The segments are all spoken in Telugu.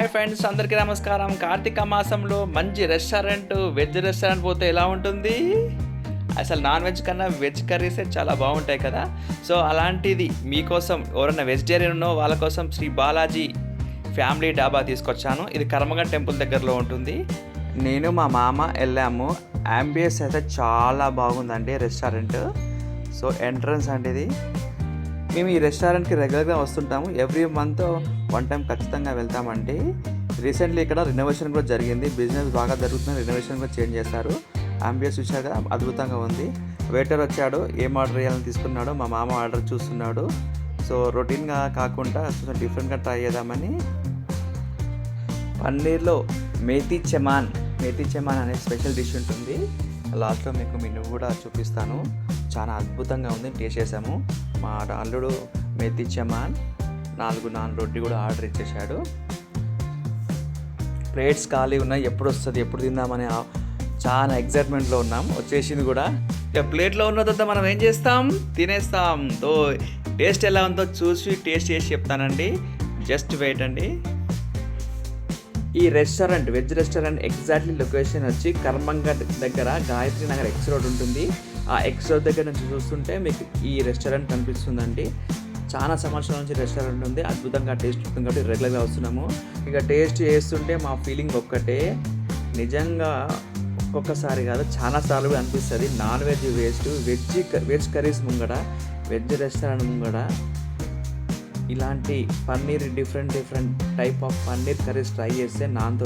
హాయ్ ఫ్రెండ్స్ అందరికీ నమస్కారం. కార్తీక మాసంలో మంచి రెస్టారెంట్ వెజ్ రెస్టారెంట్ పోతే ఎలా ఉంటుంది? అసలు నాన్ వెజ్ కన్నా వెజ్ కర్రీసే చాలా బాగుంటాయి కదా. సో అలాంటిది మీకోసం ఎవరైనా వెజిటేరియన్ ఉన్నో వాళ్ళ కోసం శ్రీ బాలాజీ ఫ్యామిలీ డాబా తీసుకొచ్చాను. ఇది కర్మగడ్ టెంపుల్ దగ్గరలో ఉంటుంది. నేను మా మామ వెళ్ళాము. అంబియన్స్ అయితే చాలా బాగుందండి రెస్టారెంట్. సో ఎంట్రన్స్ అండి ఇది. మేము ఈ రెస్టారెంట్కి రెగ్యులర్గా వస్తుంటాము. ఎవ్రీ మంత్ వన్ టైం ఖచ్చితంగా వెళ్తామండి. రీసెంట్లీ ఇక్కడ రినోవేషన్ కూడా జరిగింది. బిజినెస్ బాగా జరుగుతుంది రినోవేషన్ కూడా చేంజ్ చేశారు. అంబియన్స్ చూశాక అద్భుతంగా ఉంది. వెయిటర్ వచ్చాడు ఏం ఆర్డర్ చేయాలని తీసుకున్నాడు మా మామ ఆర్డర్ చూస్తున్నాడు. సో రొటీన్గా కాకుండా కొంచెం డిఫరెంట్గా ట్రై చేద్దామని. పన్నీర్లో మేతి చెమాన్ మేతి చెమాన్ అనే స్పెషల్ డిష్ ఉంటుంది. లాస్ట్లో మీకు మెనూ కూడా చూపిస్తాను. చాలా అద్భుతంగా ఉంది టేస్ట్ చేసాము మా అల్లుడు మేతి చెమాన్ నాలుగు నాన్ రొట్టి కూడా ఆర్డర్ ఇచ్చేసాడు ప్లేట్స్ ఖాళీ ఉన్నాయి ఎప్పుడు వస్తుంది ఎప్పుడు తిందామని చాలా ఎగ్జైట్మెంట్లో ఉన్నాం. వచ్చేసింది కూడా. ఇక ప్లేట్లో ఉన్న తర్వాత మనం ఏం చేస్తాం? తినేస్తాం. తో టేస్ట్ ఎలా ఉందో చూసి టేస్ట్ చేసి చెప్తానండి. జస్ట్ వెయిట్ అండి. ఈ restaurant veg restaurant exactly location వచ్చి కర్మంగడ్ దగ్గర గాయత్రి నగర్ ఎక్స్ రోడ్ ఉంటుంది. ఆ ఎక్స్ రోడ్ దగ్గర నుంచి చూస్తుంటే మీకు ఈ రెస్టారెంట్ కనిపిస్తుందండి. చాలా సంవత్సరాల నుంచి రెస్టారెంట్ ఉంది. అద్భుతంగా టేస్ట్ ఉంటుంది కాబట్టి రెగ్యులర్గా వస్తున్నాము. ఇక టేస్ట్ చేస్తుంటే మా ఫీలింగ్ ఒక్కటే. నిజంగా ఒక్కొక్కసారి కాదు చాలా సార్లు కూడా అనిపిస్తుంది. Non veg waste veg veg curries ముంగడ వెజ్ రెస్టారెంట్ ముంగడ ఇలాంటి paneer different different type of paneer curries try చేస్తే నాన్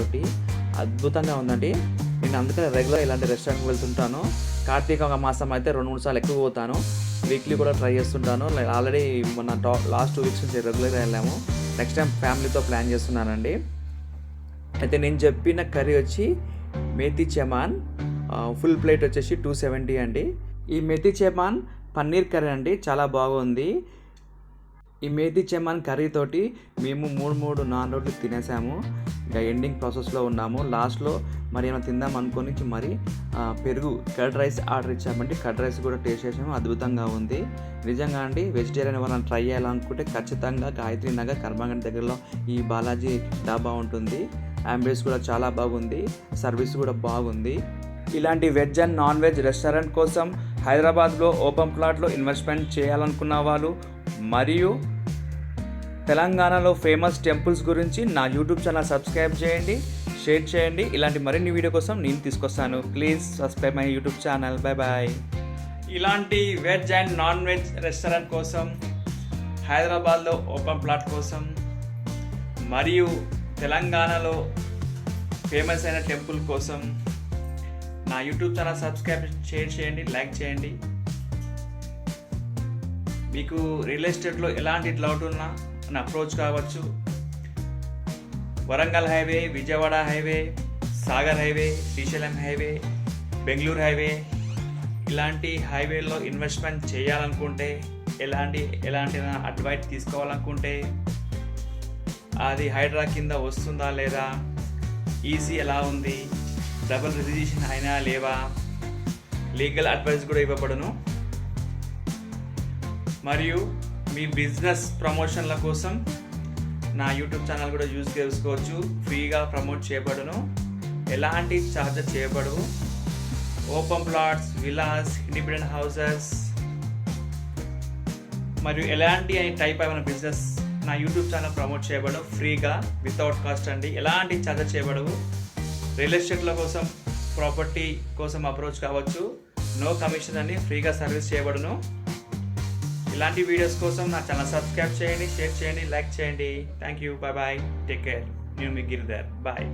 అద్భుతంగా ఉందండి. నేను అందుకనే రెగ్యులర్ ఇలాంటి రెస్టారెంట్కి వెళ్తుంటాను. కార్తీక మాసం అయితే రెండు మూడు సార్లు ఎక్కువ పోతాను. వీక్లీ కూడా ట్రై చేస్తుంటాను. ఆల్రెడీ మన టా లాస్ట్ టూ వీక్స్ నుంచి రెగ్యులర్గా వెళ్ళాము. నెక్స్ట్ టైం ఫ్యామిలీతో ప్లాన్ చేస్తున్నానండి. అయితే నేను చెప్పిన కర్రీ వచ్చి మేతి చెమాన్ ఫుల్ ప్లేట్ వచ్చేసి టూ సెవెంటీ అండి. ఈ మెతి చెమాన్ పన్నీర్ కర్రీ అండి. చాలా బాగుంది. ఈ మేతి చెమాన్ కర్రీతోటి మేము మూడు మూడు నాన్ రోడ్లు తినేసాము. ఇక ఎండింగ్ ప్రాసెస్లో ఉన్నాము. లాస్ట్లో మరి ఏమైనా తిందాం అనుకొని మరి పెరుగు కర్డ్ రైస్ ఆర్డర్ ఇచ్చామండి. కర్డ్ రైస్ కూడా టేస్ట్ చేసాము. అద్భుతంగా ఉంది. నిజంగా అండి వెజిటేరియన్ ఎవరైనా ట్రై చేయాలనుకుంటే ఖచ్చితంగా గాయత్రి నగర్ కర్మాగండ్ దగ్గరలో ఈ బాలాజీ డాబా ఉంటుంది. అంబులెన్స్ కూడా చాలా బాగుంది. సర్వీస్ కూడా బాగుంది. ఇలాంటి veg and non veg restaurant కోసం హైదరాబాద్లో ఓపెన్ ప్లాట్లో ఇన్వెస్ట్మెంట్ చేయాలనుకున్న వాళ్ళు మరియు తెలంగాణలో ఫేమస్ టెంపుల్స్ గురించి నా యూట్యూబ్ ఛానల్ సబ్స్క్రైబ్ చేయండి షేర్ చేయండి. ఇలాంటి మరిన్ని వీడియో కోసం నేను తీసుకొస్తాను. Please subscribe my YouTube channel. Bye bye ఇలాంటి veg and non veg restaurant కోసం హైదరాబాద్లో ఓపెన్ ప్లాట్ కోసం మరియు తెలంగాణలో ఫేమస్ అయిన టెంపుల్ కోసం నా యూట్యూబ్ ఛానల్ సబ్స్క్రైబ్ షేర్ చేయండి లైక్ చేయండి. మీకు రియల్ ఎస్టేట్లో ఎలాంటి డౌట్ ఉన్నా అని అప్రోచ్ కావచ్చు. Warangal highway Vijayawada highway Sagar highway Srisailam highway Bengaluru highway ఇలాంటి హైవేలో ఇన్వెస్ట్మెంట్ చేయాలనుకుంటే ఎలాంటి ఎలాంటి అడ్వైట్ తీసుకోవాలనుకుంటే అది హైడ్రా కింద వస్తుందా లేదా ఈజీ ఎలా ఉంది డబుల్ రిజిస్ట్రేషన్ అయినా లేవా లీగల్ అడ్వైస్ కూడా ఇవ్వబడును. మరియు మీ బిజినెస్ ప్రమోషన్ల కోసం నా యూట్యూబ్ ఛానల్ కూడా యూజ్ చేసుకోవచ్చు. ఫ్రీగా ప్రమోట్ చేయబడును. ఎలాంటి ఛార్జెస్ చేయబడవు. Open plots villas independent houses మరియు ఎలాంటి టైప్ అయిన బిజినెస్ నా యూట్యూబ్ ఛానల్ ప్రమోట్ చేయబడవు. ఫ్రీగా వితౌట్ కాస్ట్ అండి. ఎలాంటి ఛార్జెస్ చేయబడవు. రియల్ ఎస్టేట్ల కోసం ప్రాపర్టీ కోసం అప్రోచ్ కావచ్చు. నో కమిషన్ అని ఫ్రీగా సర్వీస్ చేయబడును. ఇలాంటి వీడియోస్ కోసం నా ఛానల్ సబ్స్క్రైబ్ చేయండి షేర్ చేయండి లైక్ చేయండి. Thank you bye bye take care నేను మీ గిరిధర్ బాయ్